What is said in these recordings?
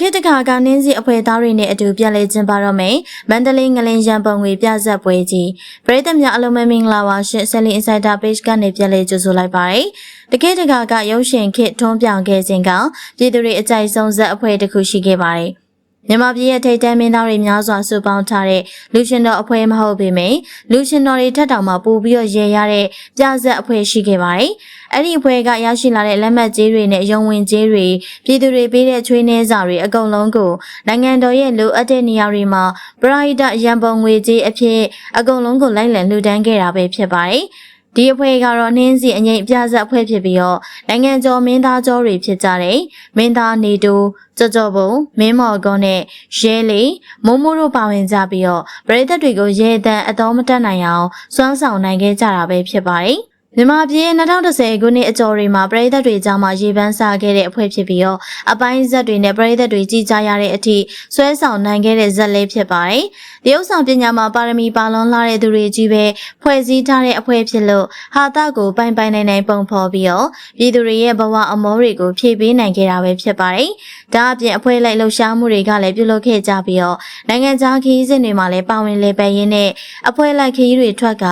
ခေတ်တခါကနင်းစီအဖွဲ့သားတွေနဲ့အတူပြန်လဲကျင်းပတော့မယ်မန္တလေးငလင်ရံပုံငွေပြဆက်ပွဲကြီးပရိသတ်များအလုံးမမင်္ဂလာပါရှင်ဆယ်လီအင်ဆိုင်တာ page ကနေပြန်လဲကြိုဆိုလိုက်ပါတယ်တခေတ်တခါကရုပ်ရှင်ခေတ်ထွန်းပြောင်ခဲ့ခြင်းကပြည်သူတွေအကြိုက်ဆုံးဇက်အဖွဲ့တစ်ခုရှိခဲ့ပါတယ် မြန်မာပြည်ရဲ့ထိပ်တန်းမင်းသားတွေများစွာစုပေါင်းထားတဲ့လူရှင်တော်အဖွဲ့မဟုတ်ပေမယ့်လူရှင်တော်တွေထက်တောင်မှပိုပြီးတော့ရေရတဲ့ပြဆက်အဖွဲ့ရှိခဲ့ပါတယ်။အဲ့ဒီအဖွဲ့ကရရှိလာတဲ့လက်မှတ်ကြေးတွေနဲ့ရုံဝင်ကြေးတွေပြည်သူတွေပေးတဲ့ချွေးနှဲစာတွေအကုန်လုံးကိုနိုင်ငံတော်ရဲ့လိုအပ်တဲ့နေရာတွေမှာပရိုက်တာရန်ပုံငွေကြေးအဖြစ်အကုန်လုံးကိုလိုက်လံလှူဒန်းခဲ့တာပဲဖြစ်ပါတယ်။ ဒီအဖွဲ့ကတော့နှင်းစီအငိမ့်ပြဆက်အဖွဲ့ဖြစ်ပြီးတော့နိုင်ငံကျော်မင်းသားကျော်တွေဖြစ်ကြတယ်။မင်းသားနေတူကြော်ကြော်ဘုံမင်းမော်ကုန်းနဲ့ရဲလေးမိုးမိုးတို့ပါဝင်ကြပြီးတော့ပရိသတ်တွေကိုရဲတန်းအတော်မတက်နိုင်အောင်စွမ်းဆောင်နိုင်ခဲ့ကြတာပဲဖြစ်ပါတယ်။ မြန်မာပြည်2010ခုနှစ်အကျော်တွေမှာပြည်သက်တွေကြားမှာရေပန်းစားခဲ့တဲ့အဖွဲ့ဖြစ်ပြီးတော့အပိုင်းဇက်တွေနဲ့ပြည်သက်တွေကြီးကြရတဲ့အထိဆွဲဆောင်နိုင်ခဲ့တဲ့ဇက်လေးဖြစ်ပါတယ်။တရုတ်ဆောင်ပညာမှာပါရမီပါလွန်လာတဲ့သူတွေကြီးပဲဖွဲ့စည်းထားတဲ့အဖွဲ့ဖြစ်လို့ဟာတာကိုပိုင်ပိုင်နိုင်နိုင်ပုံဖော်ပြီးတော့ပြည်သူတွေရဲ့ဘဝအမောတွေကိုဖြည့်ပေးနိုင်ခဲ့တာပဲဖြစ်ပါတယ်။ဒါအပြင်အဖွဲ့လိုက်လှုပ်ရှားမှုတွေကလည်းပြုလုပ်ခဲ့ကြပြီးတော့နိုင်ငံခြားခရီးစဉ်တွေမှာလည်းပါဝင်လေပဲရင်းနဲ့အဖွဲ့လိုက်ခရီးတွေထွက်က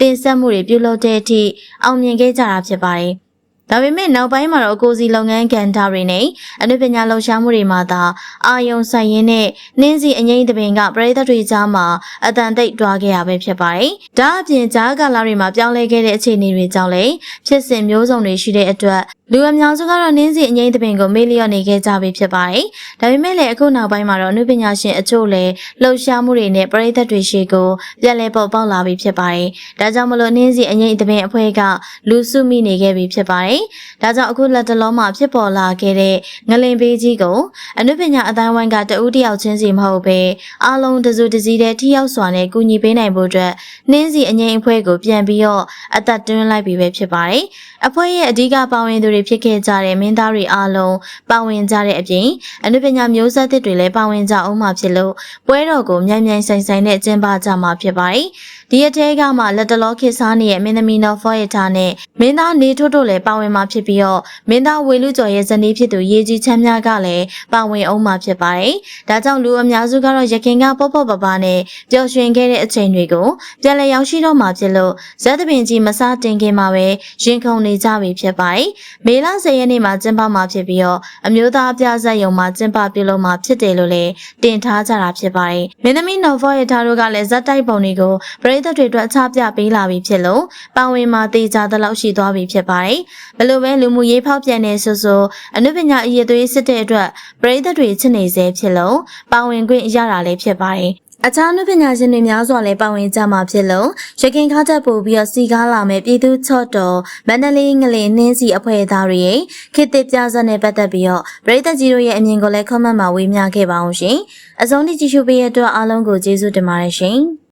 တင်ဆက်မှုတွေပြုလုပ်တဲ့အထိအောင်မြင်ခဲ့ကြတာဖြစ်ပါတယ်။ဒါပေမဲ့နောက်ပိုင်းမှာတော့အကိုစီလုပ်ငန်းကန်တာတွေနဲ့အနုပညာလှူရှားမှုတွေမှာသာအာယုံဆိုင်ရင်းနဲ့နှင်းစီအငိမ့်တပင်ကပရိသတ်တွေကြားမှာအတန်တိတ်တွားခဲ့ရပဲဖြစ်ပါတယ်။ဒါအပြင်ကြားကာလတွေမှာပြောင်းလဲခဲ့တဲ့အခြေအနေတွေကြောင့်လည်းဖြစ်စဉ်မျိုးစုံတွေရှိတဲ့အတွက် လူအများစုကတော့နင်းစီအငိမ့်တပင်ကိုမေ့လျော့နေခဲ့ကြပြီဖြစ်ပါတယ်။ဒါပေမဲ့လည်းအခုနောက်ပိုင်းမှာတော့အနုပညာရှင်အချို့လည်းလှူရှားမှုတွေနဲ့ပရိသတ်တွေရှိကိုပြန်လည်ပေါ်ပေါက်လာပြီဖြစ်ပါတယ်။ဒါကြောင့်မလို့နင်းစီအငိမ့်တပင်အဖွဲ့ကလူစုမိနေခဲ့ပြီဖြစ်ပါတယ်။ဒါကြောင့်အခုလက်တလုံးမှာဖြစ်ပေါ်လာခဲ့တဲ့ငလင်ပေးကြီးကိုအနုပညာအတိုင်းဝိုင်းကတဦးတယောက်ချင်းစီမဟုတ်ပဲအားလုံးတစုတစည်းတည်းထိရောက်စွာနဲ့ကူညီပေးနိုင်ဖို့အတွက်နှင်းစီအငိမ့်အဖွဲ့ကိုပြန်ပြီးတော့အသက်တွင်းလိုက်ပြီပဲဖြစ်ပါတယ်။ အဖွဲ့ရဲ့အဓိကပါဝင်သူတွေဖြစ်ခဲ့ကြတဲ့မင်းသားတွေအားလုံးပါဝင်ကြတဲ့အပြင်အနုပညာမျိုးဆက်သစ်တွေလည်းပါဝင်ကြအောင်မှာဖြစ်လို့ပွဲတော်ကိုမြိုင်မြိုင်ဆိုင်ဆိုင်နဲ့ကျင်းပကြမှာဖြစ်ပါတယ်။ဒီအထဲကမှလက်တလောခေတ်စားနေတဲ့မင်းသမီးနော်ဖော်ရထားနဲ့မင်းသားနေထွတ်တို့လည်းပါဝင်မှာဖြစ်ပြီးတော့မင်းသားဝေလူကျော်ရဲ့ဇနီးဖြစ်သူရေကြီးချမ်းမြကလည်းပါဝင်အောင်မှာဖြစ်ပါတယ်။ဒါကြောင့်လူအများစုကတော့ရခင်ကပေါ့ပေါ့ပပနဲ့ပျော်ရွှင်ခဲ့တဲ့အချိန်တွေကိုပြန်လည်ရောက်ရှိတော့မှာဖြစ်လို့ဇက်သပင်ကြီးမစားတင်ခင်မှာပဲရင်ခုန်နေကြပြီဖြစ်ပါတယ်။မေလ10ရက်နေ့မှာကျင်းပမှာဖြစ်ပြီးတော့အမျိုးသားအပြဇက်ယုံမှာကျင်းပပြုလုပ်မှာဖြစ်တယ်လို့လည်းတင်ထားကြတာဖြစ်ပါတယ်။မင်းသမီးနော်ဖော်ရထားတို့ကလည်းဇက်တိုက်ပုံတွေကိုပရိသတ်တွေအတွက်ချပြပေးလာပြီဖြစ်လို့ပါဝင်မှာတေချာသလောက်ရှိသွားပြီဖြစ်ပါတယ်။ဘလို့ပဲလူမှုရေးဖောက်ပြန်နေဆိုဆိုအနုပညာအရေးသွေးစစ်တဲ့အတွက်ပရိသတ်တွေချစ်နေစေဖြစ်လို့ပါဝင်ခွင့်ရတာလည်းဖြစ်ပါတယ်။အခြားနုပညာရှင်တွေများစွာလည်းပါဝင်ကြမှာဖြစ်လို့ရခင်ခါချက်ပို့ပြီးတော့စီကားလာမဲ့ပြည်သူချော့တော်မန္တလေးငလင်နှင်းစီအဖွဲ့သားတွေရဲ့ခေတ်သစ်ပြဇာတ်နဲ့ပတ်သက်ပြီးတော့ပရိသတ်ကြီးတို့ရဲ့အမြင်ကိုလည်း comment မှာဝေမျှခဲ့ပါအောင်ရှင်။အဆုံးထိကြည့်ရှုပေးရတဲ့အတွက်အားလုံးကိုကျေးဇူးတင်ပါတယ်ရှင်။